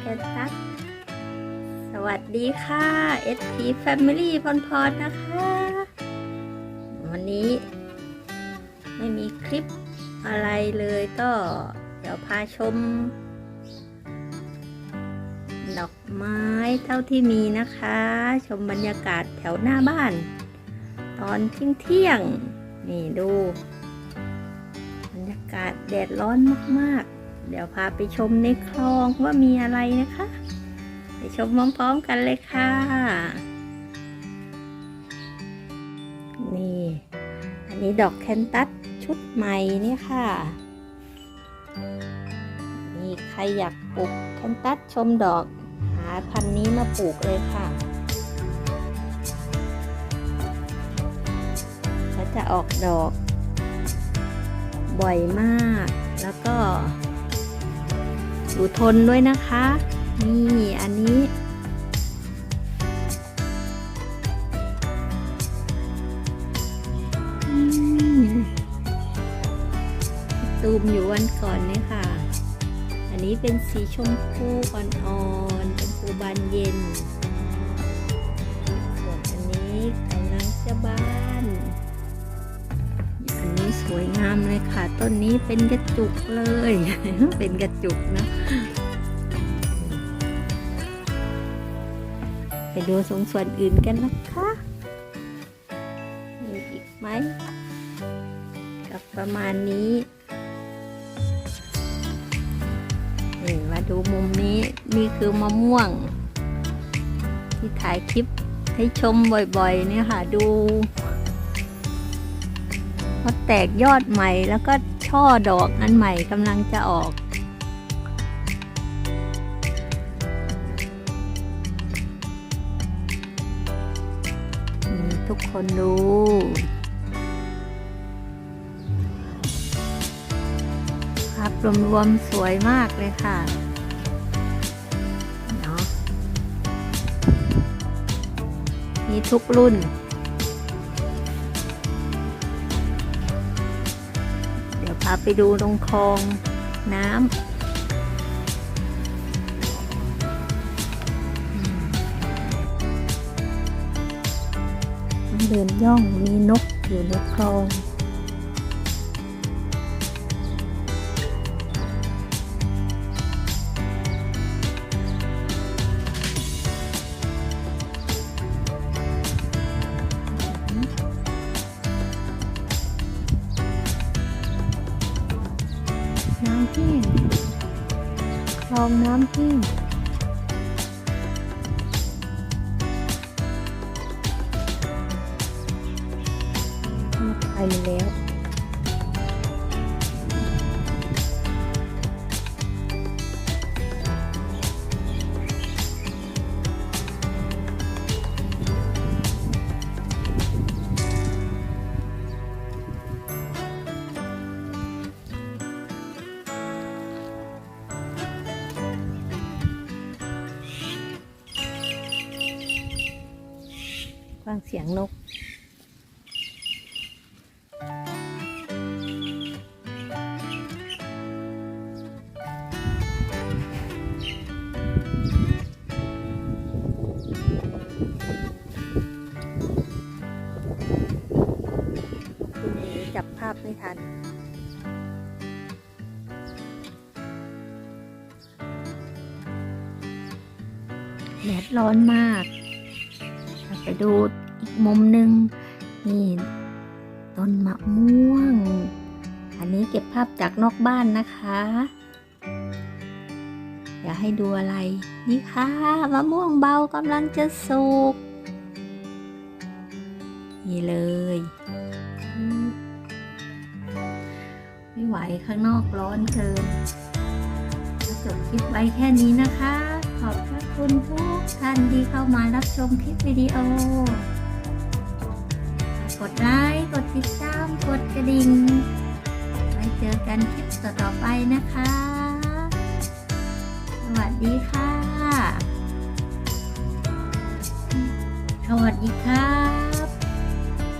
แคนตัสสวัสดีค่ะ SP Family พรพรนะคะ วันนี้ ไม่มีคลิปอะไรเลยก็ เดี๋ยวพาชม ดอกไม้เท่าที่มีนะคะ ชมบรรยากาศแถวหน้าบ้าน ตอนเที่ยงเที่ยงๆนี่ดู บรรยากาศแดดร้อนมาก ๆ เดี๋ยวพาไปชมในคลองว่ามีอะไรนะคะ ไปชมพร้อมๆกันเลยค่ะ นี่ อันนี้ดอกแคนตัสชุดใหม่นี่ค่ะ นี่ใครอยากปลูกแคนตัสชมดอกหาพันธุ์นี้มาปลูกเลยค่ะจะออกดอก บ่อยมาก แล้วก็ อยู่ทนด้วยนะคะ นี่อันนี้ ตูมอยู่วันก่อนเนี่ยค่ะ อันนี้เป็นสีชมพูอ่อนๆชมพูบานเย็นส่วนอันนี้ามเลยค่ะ ต้นนี้เป็นกระจุกเลย เป็นกระจุกนะ ไปดูทรงส่วนอื่นกันนะคะมีอีกไหมกับประมาณนี้นี่มาดูมุมนี้นี่คือมะม่วง ที่ถ่ายคลิปให้ชมบ่อยๆเนี่ยค่ะดู พอแตกยอดใหม่แล้วก็ช่อดอกอันใหม่กำลังจะออกนี่ทุกคนดูภาพรวมๆสวยมากเลยค่ะเนาะมีทุกรุ่นาไปดูตรงคลองน้ำเดินย่องมีนกอยู่ในคลอง น้ำแห้งคลองน้ำแห้งนกไปแล้ว ฟังเสียงนกคุณเอ๋จับภาพไม่ทันแดดร้อนมาก ไปดูอีกมุมหนึ่งนี่ต้นมะม่วง อันนี้เก็บภาพจากนอกบ้านนะคะ อยากให้ดูอะไร นี่ค่ะมะม่วงเบากำลังจะสุกนี่เลย ไม่ไหวข้างนอกร้อนเกินจบคลิปไว้แค่นี้นะคะ ขอบพระ คุณทุกท่านที่เข้ามารับชมคลิปวิดีโอ กดไลค์กดติดตามกดกระดิ่งไว้เจอกันคลิปต่อๆไปนะคะ สวัสดีค่ะ สวัสดีค่ะ